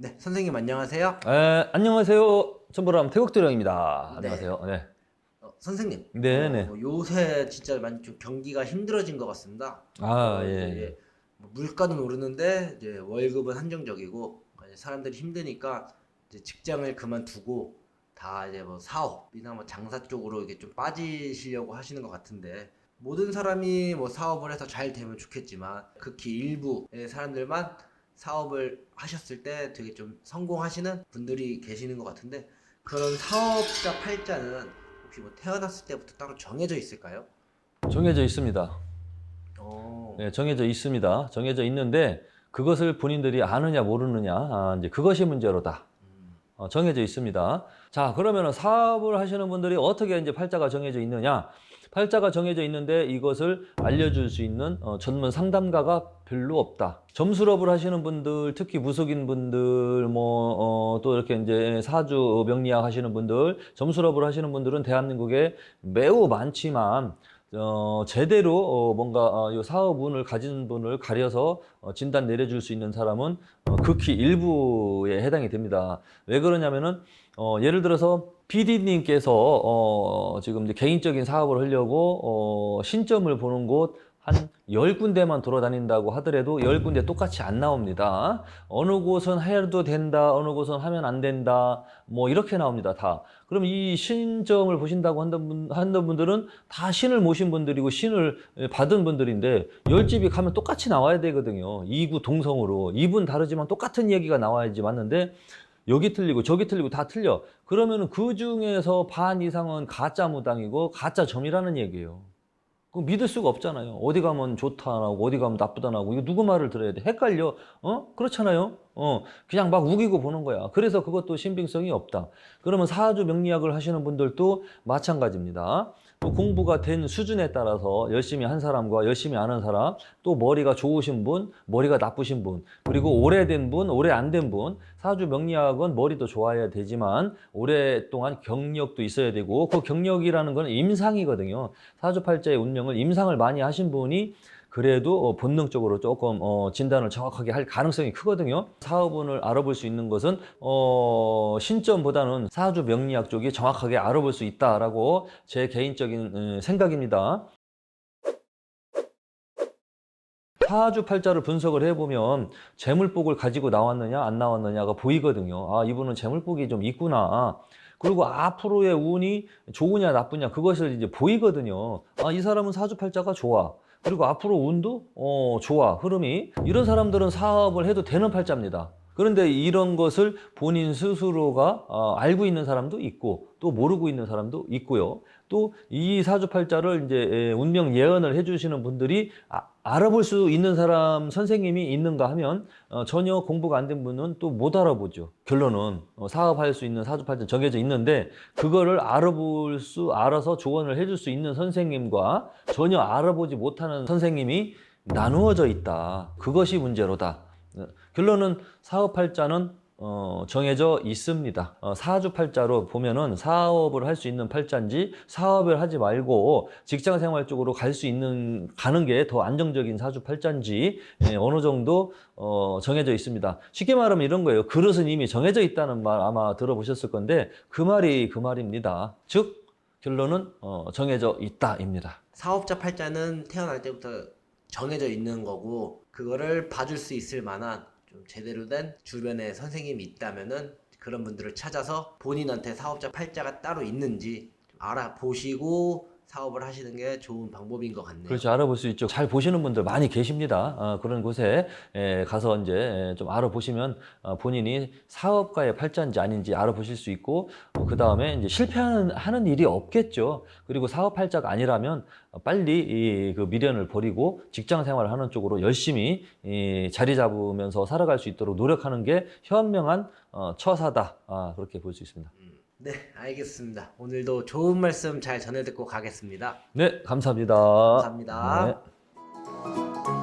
네, 선생님 안녕하세요. 에, 안녕하세요. 천보람 태국도령입니다. 네. 안녕하세요. 네. 어, 선생님. 네, 네. 어, 요새 진짜 많이 좀 경기가 힘들어진 것 같습니다. 아, 어, 예. 이제 뭐 물가는 오르는데 이제 월급은 한정적이고 이제 사람들이 힘드니까 이제 직장을 그만두고 다 이제 뭐 사업이나 뭐 장사 쪽으로 이게 좀 빠지시려고 하시는 것 같은데 모든 사람이 뭐 사업을 해서 잘 되면 좋겠지만 극히 일부의 사람들만 사업을 하셨을 때 되게 좀 성공하시는 분들이 계시는 것 같은데 그런 사업자 팔자는 혹시 뭐 태어났을 때부터 따로 정해져 있을까요? 정해져 있습니다. 어. 네, 정해져 있습니다. 정해져 있는데 그것을 본인들이 아느냐 모르느냐 아, 이제 그것이 문제로다. 음. 어, 정해져 있습니다. 자, 그러면은 사업을 하시는 분들이 어떻게 이제 팔자가 정해져 있느냐? 팔자가 정해져 있는데 이것을 알려줄 수 있는 어, 전문 상담가가 별로 없다. 점수업을 하시는 분들, 특히 무속인 분들, 뭐, 어, 또 이렇게 이제 사주 명리학 하시는 분들, 점수업을 하시는 분들은 대한민국에 매우 많지만, 어, 제대로 어, 뭔가 어, 이 사업운을 가진 분을 가려서 어, 진단 내려줄 수 있는 사람은 어, 극히 일부에 해당이 됩니다. 왜 그러냐면은 어, 예를 들어서 PD님께서 어, 지금 이제 개인적인 사업을 하려고 어, 신점을 보는 곳 한 열군데만 돌아다닌다고 하더라도 열군데 똑같이 안 나옵니다. 어느 곳은 해도 된다, 어느 곳은 하면 안 된다, 뭐 이렇게 나옵니다, 다. 그럼 이 신점을 보신다고 한다는 분- 하는 분들은 다 신을 모신 분들이고 신을 받은 분들인데 열 집이 가면 똑같이 나와야 되거든요. 이구 동성으로. 이분 다르지만 똑같은 얘기가 나와야지 맞는데 여기 틀리고 저기 틀리고 다 틀려. 그러면은 그 중에서 반 이상은 가짜 무당이고 가짜 점이라는 얘기예요. 그 믿을 수가 없잖아요. 어디 가면 좋다 나오고 어디 가면 나쁘다 나오고 이거 누구 말을 들어야 돼? 헷갈려. 어? 그렇잖아요. 어, 그냥 막 우기고 보는 거야. 그래서 그것도 신빙성이 없다. 그러면 사주 명리학을 하시는 분들도 마찬가지입니다. 또 공부가 된 수준에 따라서 열심히 한 사람과 열심히 안 한 사람, 또 머리가 좋으신 분, 머리가 나쁘신 분, 그리고 오래된 분, 오래 안 된 분, 사주 명리학은 머리도 좋아야 되지만 오랫동안 경력도 있어야 되고 그 경력이라는 건 임상이거든요. 사주팔자의 운명을 임상을 많이 하신 분이 그래도 어, 본능적으로 조금 어, 진단을 정확하게 할 가능성이 크거든요. 사업운을 알아볼 수 있는 것은 어, 신점보다는 사주 명리학 쪽이 정확하게 알아볼 수 있다라고 제 개인적인 음, 생각입니다. 사주 팔자를 분석을 해보면 재물복을 가지고 나왔느냐 안 나왔느냐가 보이거든요. 아 이분은 재물복이 좀 있구나. 그리고 앞으로의 운이 좋으냐 나쁘냐 그것을 이제 보이거든요. 아 이 사람은 사주 팔자가 좋아. 그리고 앞으로 운도 어 좋아 흐름이 이런 사람들은 사업을 해도 되는 팔자입니다. 그런데 이런 것을 본인 스스로가 어, 알고 있는 사람도 있고 또 모르고 있는 사람도 있고요. 또 이 사주팔자를 이제 에, 운명 예언을 해주시는 분들이 아, 알아볼 수 있는 사람 선생님이 있는가 하면 어, 전혀 공부가 안 된 분은 또 못 알아보죠. 결론은 어, 사업할 수 있는 사주팔자 정해져 있는데 그거를 알아볼 수 알아서 조언을 해줄 수 있는 선생님과 전혀 알아보지 못하는 선생님이 나누어져 있다. 그것이 문제로다. 어, 결론은 사업팔자는 어, 정해져 있습니다. 어, 사주 팔자로 보면은 사업을 할 수 있는 팔자인지 사업을 하지 말고 직장 생활 쪽으로 갈 수 있는 가는 게 더 안정적인 사주 팔자인지 예, 어느 정도 어, 정해져 있습니다. 쉽게 말하면 이런 거예요. 그릇은 이미 정해져 있다는 말 아마 들어보셨을 건데 그 말이 그 말입니다. 즉 결론은 어, 정해져 있다입니다. 사업자 팔자는 태어날 때부터 정해져 있는 거고 그거를 봐줄 수 있을 만한 좀 제대로 된 주변에 선생님이 있다면은 그런 분들을 찾아서 본인한테 사업자 팔자가 따로 있는지 좀 알아보시고 사업을 하시는 게 좋은 방법인 것 같네요. 그렇죠. 알아볼 수 있죠. 잘 보시는 분들 많이 계십니다. 어, 그런 곳에 에, 가서 이제 에, 좀 알아보시면 어, 본인이 사업가의 팔자인지 아닌지 알아보실 수 있고 그 다음에 이제 실패하는 하는 일이 없겠죠. 그리고 사업 팔자가 아니라면 빨리 이, 그 미련을 버리고 직장 생활을 하는 쪽으로 열심히 이, 자리 잡으면서 살아갈 수 있도록 노력하는 게 현명한 어, 처사다. 아, 그렇게 볼 수 있습니다. 네, 알겠습니다. 오늘도 좋은 말씀 잘 전해 듣고 가겠습니다. 네, 감사합니다. 감사합니다. 네.